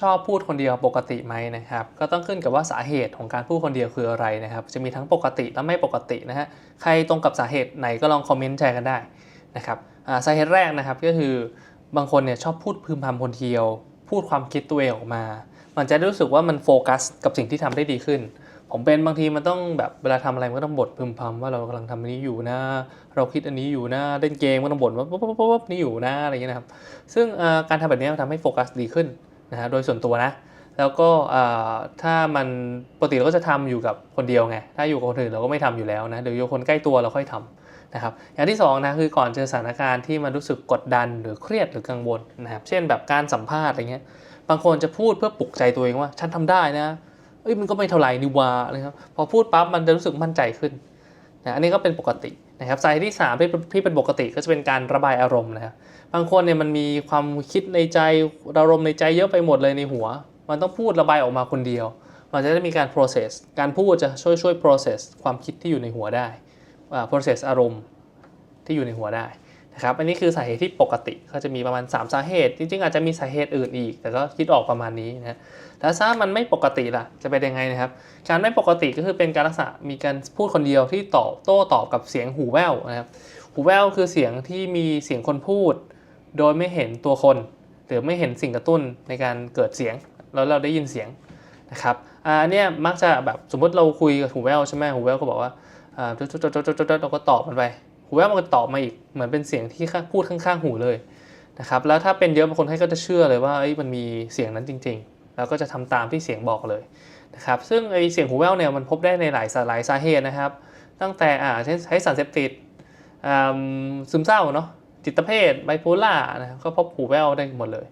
ชอบพูดคนเดียวปกติไหมนะครับ ก็ต้องขึ้นกับว่าสาเหตุของการพูดคนเดียวคืออะไรนะครับ จะมีทั้งปกติและไม่ปกตินะฮะใครตรงกับสาเหตุไหนก็ลองคอมเมนต์แชร์กันได้นะครับสาเหตุแรกนะครับก็คือบางคนเนี่ยชอบพูดพึมพำคนเดียว พูดความคิดตัวเองออกมา มันจะรู้สึกว่ามันโฟกัสกับสิ่งที่ทำได้ดีขึ้น ผมเป็นบางทีมันต้องแบบเวลาทำอะไรมันก็ต้องบ่นพึมพำว่าเรากำลังทำอันนี้อยู่นะ เราคิดอันนี้อยู่นะเล่นเกมก็ต้องบ่นว่าปุ๊บปุ๊บปุ๊บนี่อยู่นะอะไรอย่างเงี้ยนะครับซึ่งการทำแบบนี้มันทำให้โฟกัสดีขึ้น นะฮะโดยส่วนตัวนะ แล้วก็ถ้ามันปกติเราก็จะทำอยู่กับคนเดียวไงถ้าอยู่กับคนอื่นเราก็ไม่ทำอยู่แล้วนะเดี๋ยวอยู่กับคนใกล้ตัวเราค่อยทำนะครับอย่างที่สองนะคือก่อนเจอสถานการณ์ที่มันรู้สึกกดดันหรือเครียดหรือกังวลนะครับเช่นแบบการสัมภาษณ์อะไรเงี้ยบางคนจะพูดเพื่อปลุกใจตัวเองว่า ฉันทำได้นะเอ้ยมันก็ไม่เท่าไหร่นี่หวานะครับพอพูดปั๊บมันจะรู้สึกมั่นใจขึ้น นะอันนี้ก็เป็นปกตินะครับสาเหตุที่สามที่ที่เป็นปกติก็จะเป็นการระบายอารมณ์นะครับบางคนเนี่ยมันมีความคิดในใจอารมณ์ในใจเยอะไปหมดเลยในหัว มันต้องพูดระบายออกมาคนเดียว มันจะได้มีการ process การพูดจะช่วยช่วย process ความคิดที่อยู่ในหัวได้ process อารมณ์ที่อยู่ในหัวได้ ครับอันนี้คือสาเหตุที่ปกติก็จะมีประมาณ 3 สาเหตุ จริงๆ อาจจะมีสาเหตุอื่นอีก แต่ก็คิดออกประมาณนี้นะแล้วถ้ามันไม่ปกติล่ะจะเป็นยังไงนะครับ การไม่ปกติก็คือเป็นการลักษณะมีการพูดคนเดียวที่ตอบโต้ตอบกับเสียงหูแว่วนะครับหูแว่วคือเสียงที่มีเสียงคนพูด โดยไม่เห็นตัวคน หรือไม่เห็นสิ่งกระตุ้นในการเกิดเสียง แล้วเราได้ยินเสียงนะครับอ่าอันเนี่ยมักจะแบบสมมติเราคุยกับหูแว่วใช่ไหมหูแว่วก็บอกว่าอ่าจดจดจดจดจดเราก็ตอบมันไป หูแว่วมันก็ตอบมาอีกเหมือนเป็นเสียงที่พูดข้างๆหูเลยนะครับแล้วถ้าเป็นเยอะบางคนให้ก็จะเชื่อเลยว่ามันมีเสียงนั้นจริง ๆ แล้วก็จะทำตามที่เสียงบอกเลยนะครับซึ่งไอเสียงหูแว่วเนี่ยมันพบได้ในหลายสาหลายสาเหตุนะครับ ตั้งแต่อ่าใช้ใช้สารเสพติดอ่าซึมเศร้าเนาะจิตเภทไบโพล่านะครับก็พบหูแว่วได้หมดเลย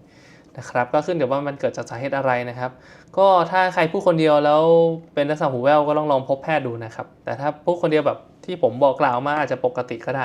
นะครับก็ขึ้นเดี๋ยวว่ามันเกิดจากสาเหตุอะไรนะครับ ก็ถ้าใครพูดคนเดียวแล้วเป็นลักษณะหูแว่วก็ลองลองพบแพทย์ดูนะครับ แต่ถ้าพูดคนเดียวแบบที่ผมบอกกล่าวมาอาจจะปกติก็ได้